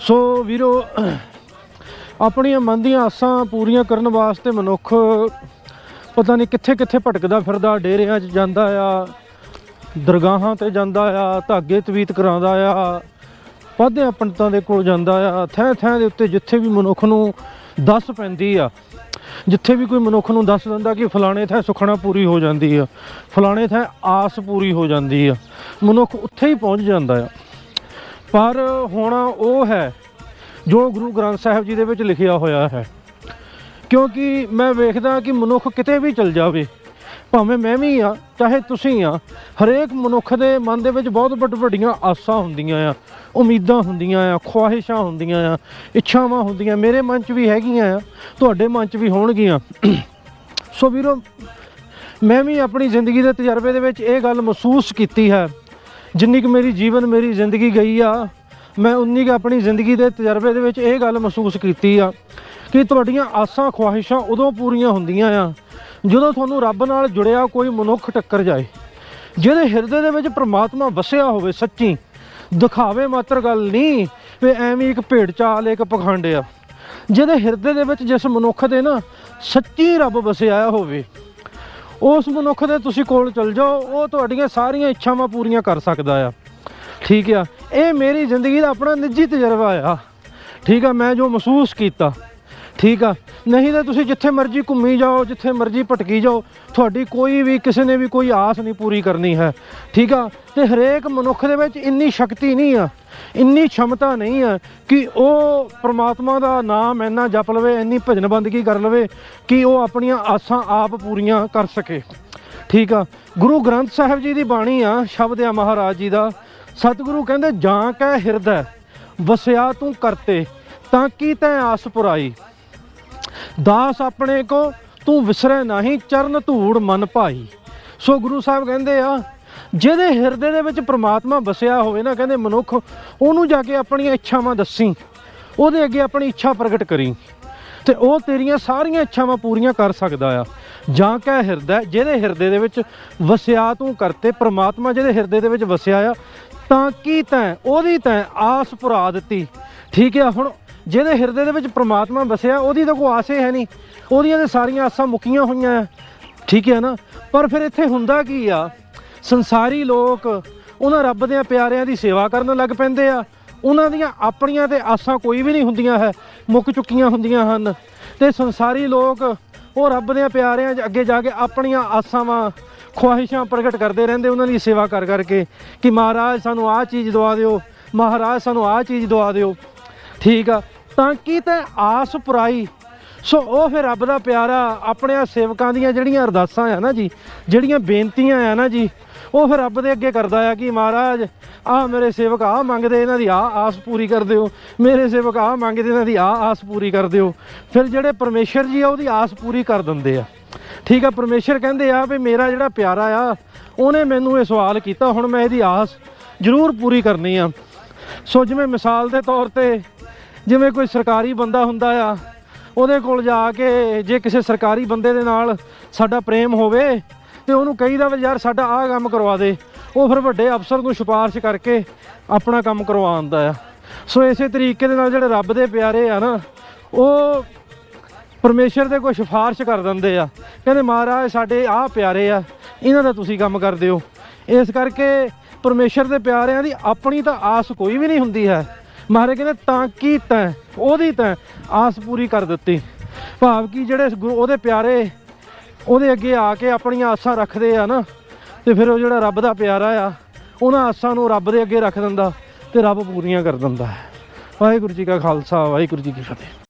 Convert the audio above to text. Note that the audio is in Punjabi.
ਸੋ ਵੀਰੋ, ਆਪਣੀਆਂ ਮਨ ਦੀਆਂ ਆਸਾਂ ਪੂਰੀਆਂ ਕਰਨ ਵਾਸਤੇ ਮਨੁੱਖ ਪਤਾ ਨਹੀਂ ਕਿੱਥੇ ਕਿੱਥੇ ਭਟਕਦਾ ਫਿਰਦਾ, ਡੇਰਿਆਂ 'ਚ ਜਾਂਦਾ ਆ, ਦਰਗਾਹਾਂ ਤੇ ਜਾਂਦਾ ਆ, ਧਾਗੇ ਤਵੀਤ ਕਰਾਉਂਦਾ ਆ ਪਾਧਿਆਂ ਪੰਡਤਾਂ ਦੇ ਕੋਲ ਜਾਂਦਾ ਆ, ਥੈਂ ਥੈਂ ਦੇ ਉੱਤੇ ਜਿੱਥੇ ਵੀ ਮਨੁੱਖ ਨੂੰ ਦੱਸ ਪੈਂਦੀ ਆ, ਜਿੱਥੇ ਵੀ ਕੋਈ ਮਨੁੱਖ ਨੂੰ ਦੱਸ ਦਿੰਦਾ ਕਿ ਫਲਾਣੇ ਥਾਂ ਸੁਖਣਾ ਪੂਰੀ ਹੋ ਜਾਂਦੀ ਆ, ਫਲਾਣੇ ਥਾਂ ਆਸ ਪੂਰੀ ਹੋ ਜਾਂਦੀ ਆ, ਮਨੁੱਖ ਉੱਥੇ ਹੀ ਪਹੁੰਚ ਜਾਂਦਾ ਆ। ਪਰ ਹੋਣਾ ਉਹ ਹੈ ਜੋ ਗੁਰੂ ਗ੍ਰੰਥ ਸਾਹਿਬ ਜੀ ਦੇ ਵਿੱਚ ਲਿਖਿਆ ਹੋਇਆ ਹੈ। ਕਿਉਂਕਿ ਮੈਂ ਵੇਖਦਾ ਕਿ ਮਨੁੱਖ ਕਿਤੇ ਵੀ ਚਲ ਜਾਵੇ, ਭਾਵੇਂ ਮੈਂ ਵੀ ਆ ਚਾਹੇ ਤੁਸੀਂ ਆ ਹਰੇਕ ਮਨੁੱਖ ਦੇ ਮਨ ਦੇ ਵਿੱਚ ਬਹੁਤ ਵੱਡ ਵੱਡੀਆਂ ਆਸਾਂ ਹੁੰਦੀਆਂ ਆ, ਉਮੀਦਾਂ ਹੁੰਦੀਆਂ ਆ ਖੁਆਇਸ਼ਾਂ ਹੁੰਦੀਆਂ ਆ, ਇੱਛਾਵਾਂ ਹੁੰਦੀਆਂ, ਮੇਰੇ ਮਨ 'ਚ ਵੀ ਹੈਗੀਆਂ ਆ, ਤੁਹਾਡੇ ਮਨ 'ਚ ਵੀ ਹੋਣਗੀਆਂ। ਸੋ ਵੀਰੋ, ਮੈਂ ਵੀ ਆਪਣੀ ਜ਼ਿੰਦਗੀ ਦੇ ਤਜਰਬੇ ਦੇ ਵਿੱਚ ਇਹ ਗੱਲ ਮਹਿਸੂਸ ਕੀਤੀ ਹੈ ਜਿੰਨੀ ਕੁ ਮੇਰੀ ਜੀਵਨ ਮੇਰੀ ਜ਼ਿੰਦਗੀ ਗਈ ਆ, ਮੈਂ ਉਨੀ ਕੁ ਆਪਣੀ ਜ਼ਿੰਦਗੀ ਦੇ ਤਜਰਬੇ ਦੇ ਵਿੱਚ ਇਹ ਗੱਲ ਮਹਿਸੂਸ ਕੀਤੀ ਆ ਕਿ ਤੁਹਾਡੀਆਂ ਆਸਾਂ ਖੁਆਇਸ਼ਾਂ ਉਦੋਂ ਪੂਰੀਆਂ ਹੁੰਦੀਆਂ ਆ, ਜਦੋਂ ਤੁਹਾਨੂੰ ਰੱਬ ਨਾਲ ਜੁੜਿਆ ਕੋਈ ਮਨੁੱਖ ਟੱਕਰ ਜਾਏ, ਜਿਹਦੇ ਹਿਰਦੇ ਦੇ ਵਿੱਚ ਪ੍ਰਮਾਤਮਾ ਵਸਿਆ ਹੋਵੇ ਸੱਚੀ, ਦਿਖਾਵੇ ਮਾਤਰ ਗੱਲ ਨਹੀਂ ਵੀ ਐਵੇਂ ਇੱਕ ਭੇਡ ਚਾਲ, ਇੱਕ ਪਖੰਡ ਆ, ਜਿਹਦੇ ਹਿਰਦੇ ਦੇ ਵਿੱਚ ਜਿਸ ਮਨੁੱਖ ਦੇ ਨਾ ਸੱਚੀ ਰੱਬ ਵਸਿਆ ਹੋਵੇ ਉਸ ਮਨੁੱਖ ਦੇ ਤੁਸੀਂ ਕੋਲ ਚਲ ਜਾਓ, ਉਹ ਤੁਹਾਡੀਆਂ ਸਾਰੀਆਂ ਇੱਛਾਵਾਂ ਪੂਰੀਆਂ ਕਰ ਸਕਦਾ ਆ। ਠੀਕ ਆ? ਇਹ ਮੇਰੀ ਜ਼ਿੰਦਗੀ ਦਾ ਆਪਣਾ ਨਿੱਜੀ ਤਜਰਬਾ ਆ। ਠੀਕ ਆ? ਮੈਂ ਜੋ ਮਹਿਸੂਸ ਕੀਤਾ ਠੀਕ ਆ। ਨਹੀਂ ਤਾਂ ਤੁਸੀਂ ਜਿੱਥੇ ਮਰਜ਼ੀ ਘੁੰਮੀ ਜਾਓ, ਜਿੱਥੇ ਮਰਜ਼ੀ ਭਟਕੀ ਜਾਓ, ਤੁਹਾਡੀ ਕੋਈ ਵੀ, ਕਿਸੇ ਨੇ ਵੀ ਕੋਈ ਆਸ ਨਹੀਂ ਪੂਰੀ ਕਰਨੀ ਹੈ। ਠੀਕ ਆ? ਤੇ ਹਰੇਕ ਮਨੁੱਖ ਦੇ ਵਿੱਚ ਇੰਨੀ ਸ਼ਕਤੀ ਨਹੀਂ ਆ, ਇੰਨੀ ਸ਼ਮਤਾ ਨਹੀਂ ਆ ਕਿ ਉਹ ਪ੍ਰਮਾਤਮਾ ਦਾ ਨਾਮ ਇੰਨਾ ਜਪ ਲਵੇ, ਇੰਨੀ ਭਜਨ ਬੰਦਗੀ ਕਰ ਲਵੇ ਕਿ ਉਹ ਆਪਣੀਆਂ ਆਸਾਂ ਆਪ ਪੂਰੀਆਂ ਕਰ ਸਕੇ। ਠੀਕ ਆ? ਗੁਰੂ ਗ੍ਰੰਥ ਸਾਹਿਬ ਜੀ ਦੀ ਬਾਣੀ ਆ, ਸ਼ਬਦ ਆ ਮਹਾਰਾਜ ਜੀ ਦਾ, ਸਤਿਗੁਰੂ ਕਹਿੰਦੇ, ਜਾਂ ਕਹਿ ਹਿਰਦੈ, ਵਸਿਆ ਤੂੰ ਕਰਤੇ, ਤਾਂ ਕੀ ਤੈ ਆਸ ਪੁਰਾਈ? ਦਾਸ ਆਪਣੇ ਕੋ, ਤੂੰ ਵਿਸਰੈ ਨਹੀਂ, ਚਰਨ ਧੂੜ ਮਨ ਭਾਈ। ਸੋ ਗੁਰੂ ਸਾਹਿਬ ਕਹਿੰਦੇ ਆ, ਜਿਹਦੇ ਹਿਰਦੇ ਦੇ ਵਿੱਚ ਪ੍ਰਮਾਤਮਾ ਵਸਿਆ ਹੋਵੇ ਨਾ, ਕਹਿੰਦੇ ਮਨੁੱਖ, ਉਹਨੂੰ ਜਾ ਕੇ ਆਪਣੀਆਂ ਇੱਛਾਵਾਂ ਦੱਸੀ, ਉਹਦੇ ਅੱਗੇ ਆਪਣੀ ਇੱਛਾ ਪ੍ਰਗਟ ਕਰੀ। ਤੇ ਉਹ ਤੇਰੀਆਂ ਸਾਰੀਆਂ ਇੱਛਾਵਾਂ ਪੂਰੀਆਂ ਕਰ ਸਕਦਾ ਆ। ਜਾਂ ਕਹ ਹਿਰਦਾ, ਜਿਹਦੇ ਹਿਰਦੇ ਦੇ ਵਿੱਚ ਵਸਿਆ ਤੂੰ ਕਰਤੇ ਪ੍ਰਮਾਤਮਾ ਜਿਹਦੇ ਹਿਰਦੇ ਦੇ ਵਿੱਚ ਵਸਿਆ ਆ, ਤਾਂ ਕੀ ਤੈਂ, ਉਹਦੀ ਤੈਂ ਆਸ ਪੁਰਾ ਦਿੱਤੀ। ਠੀਕ ਹੈ ਹੁਣ ਜਿਹਦੇ ਹਿਰਦੇ ਦੇ ਵਿੱਚ ਪ੍ਰਮਾਤਮਾ ਵਸਿਆ, ਉਹਦੀ ਤਾਂ ਕੋਈ ਆਸੇ ਹੈ ਨਹੀਂ। ਉਹਦੀਆਂ ਤੇ ਸਾਰੀਆਂ ਆਸਾਂ ਮੁੱਕੀਆਂ ਹੋਈਆਂ ਠੀਕ ਹੈ ਨਾ? ਪਰ ਫਿਰ ਇੱਥੇ ਹੁੰਦਾ ਕੀ ਆ? ਸੰਸਾਰੀ ਲੋਕ ਉਹਨਾਂ ਰੱਬ ਦੇ ਪਿਆਰਿਆਂ ਦੀ ਸੇਵਾ ਕਰਨ ਲੱਗ ਪੈਂਦੇ ਆ। ਉਹਨਾਂ ਦੀਆਂ ਆਪਣੀਆਂ ਤੇ ਆਸਾਂ ਕੋਈ ਵੀ ਨਹੀਂ ਹੁੰਦੀਆਂ ਹੈ। ਮੁੱਕ ਚੁੱਕੀਆਂ ਹੁੰਦੀਆਂ ਹਨ। ਤੇ ਸੰਸਾਰੀ ਲੋਕ ਉਹ ਰੱਬ ਦੇ ਪਿਆਰਿਆਂ 'ਚ ਅੱਗੇ ਜਾ ਕੇ ਆਪਣੀਆਂ ਆਸਾਵਾਂ ਖੁਆਇਸ਼ਾਂ ਪ੍ਰਗਟ ਕਰਦੇ ਰਹਿੰਦੇ ਉਹਨਾਂ ਦੀ ਸੇਵਾ ਕਰ ਕਰਕੇ ਕਿ ਮਹਾਰਾਜ ਸਾਨੂੰ ਆਹ ਚੀਜ਼ ਦਵਾ ਦਿਓ, ਮਹਾਰਾਜ ਸਾਨੂੰ ਆਹ ਚੀਜ਼ ਦਵਾ ਦਿਓ। ਠੀਕ ਆ? ਤਾਂ ਕੀ ਤੇ ਆਸ ਪੁਰਾਈ? ਸੋ ਉਹ ਫਿਰ ਰੱਬ ਦਾ ਪਿਆਰਾ ਆਪਣੇ ਸੇਵਕਾਂ ਦੀਆਂ ਜਿਹੜੀਆਂ ਅਰਦਾਸਾਂ ਆ ਨਾ ਜੀ, ਜਿਹੜੀਆਂ ਬੇਨਤੀਆਂ ਆ ਨਾ ਜੀ, ਉਹ ਫਿਰ ਰੱਬ ਦੇ ਅੱਗੇ ਕਰਦਾ ਆ ਕਿ ਮਹਾਰਾਜ ਆ ਮੇਰੇ ਸੇਵਕ ਆ ਮੰਗਦੇ ਇਹਨਾਂ ਦੀ ਆ ਆਸ ਪੂਰੀ ਕਰ ਦਿਓ, ਮੇਰੇ ਸੇਵਕ ਆ ਮੰਗਦੇ ਇਹਨਾਂ ਦੀ ਆ ਆਸ ਪੂਰੀ ਕਰ ਦਿਓ। ਫਿਰ ਜਿਹੜੇ ਪਰਮੇਸ਼ਰ ਜੀ ਆ, ਉਹਦੀ ਆਸ ਪੂਰੀ ਕਰ ਦਿੰਦੇ ਆ। ਠੀਕ ਆ, ਪਰਮੇਸ਼ਰ ਕਹਿੰਦੇ ਆ ਵੀ ਮੇਰਾ ਜਿਹੜਾ ਪਿਆਰਾ ਆ, ਉਹਨੇ ਮੈਨੂੰ ਇਹ ਸਵਾਲ ਕੀਤਾ, ਹੁਣ ਮੈਂ ਇਹਦੀ ਆਸ ਜ਼ਰੂਰ ਪੂਰੀ ਕਰਨੀ ਆ। ਸੋ ਜਿਵੇਂ ਮਿਸਾਲ ਦੇ ਤੌਰ ਤੇ ਜਿਵੇਂ ਕੋਈ ਸਰਕਾਰੀ ਬੰਦਾ ਹੁੰਦਾ ਆ, ਉਹਦੇ ਕੋਲ ਜਾ ਕੇ ਜੇ ਕਿਸੇ ਸਰਕਾਰੀ ਬੰਦੇ ਦੇ ਨਾਲ ਸਾਡਾ ਪ੍ਰੇਮ ਹੋਵੇ ਤੇ ਉਹਨੂੰ ਕਹੀਦਾ ਵੀ ਯਾਰ ਸਾਡਾ ਆਹ ਕੰਮ ਕਰਵਾ ਦੇ। ਉਹ ਫਿਰ ਵੱਡੇ ਅਫਸਰ ਨੂੰ ਸਿਫਾਰਿਸ਼ ਕਰਕੇ ਆਪਣਾ ਕੰਮ ਕਰਵਾਉਂਦਾ ਆ। ਸੋ ਇਸੇ ਤਰੀਕੇ ਦੇ ਨਾਲ ਜਿਹੜੇ ਰੱਬ ਦੇ ਪਿਆਰੇ ਆ ਨਾ, ਉਹ ਪਰਮੇਸ਼ਰ ਦੇ ਕੋਈ ਸਿਫਾਰਿਸ਼ ਕਰ ਦਿੰਦੇ ਆ। ਕਹਿੰਦੇ ਮਹਾਰਾਜ, ਸਾਡੇ ਆਹ ਪਿਆਰੇ ਆ, ਇਹਨਾਂ ਦਾ ਤੁਸੀਂ ਕੰਮ ਕਰ ਦਿਓ। ਇਸ ਕਰਕੇ ਪਰਮੇਸ਼ਰ ਦੇ ਪਿਆਰਿਆਂ ਦੀ ਆਪਣੀ ਤਾਂ ਆਸ ਕੋਈ ਵੀ ਨਹੀਂ ਹੁੰਦੀ ਹੈ। ਮਹਾਰਾਜ ਕਹਿੰਦੇ ਤਾਂ ਕੀ ਤੈਂ? ਉਹਦੀ ਤੈਂ ਆਸ ਪੂਰੀ ਕਰ ਦਿੱਤੀ। ਭਾਵ ਕਿ ਜਿਹੜੇ ਗੁਰੂ ਉਹਦੇ ਪਿਆਰੇ ਉਹਦੇ ਅੱਗੇ ਆ ਕੇ ਆਪਣੀਆਂ ਆਸਾਂ ਰੱਖਦੇ ਆ ਨਾ, ਤੇ ਫਿਰ ਉਹ ਜਿਹੜਾ ਰੱਬ ਦਾ ਪਿਆਰਾ ਆ, ਉਹਨਾਂ ਆਸਾਂ ਨੂੰ ਰੱਬ ਦੇ ਅੱਗੇ ਰੱਖ ਦਿੰਦਾ ਤੇ ਰੱਬ ਪੂਰੀਆਂ ਕਰ ਦਿੰਦਾ ਵਾਹਿਗੁਰੂ ਜੀ ਕਾ ਖਾਲਸਾ, ਵਾਹਿਗੁਰੂ ਜੀ ਕੀ ਫਤਿਹ।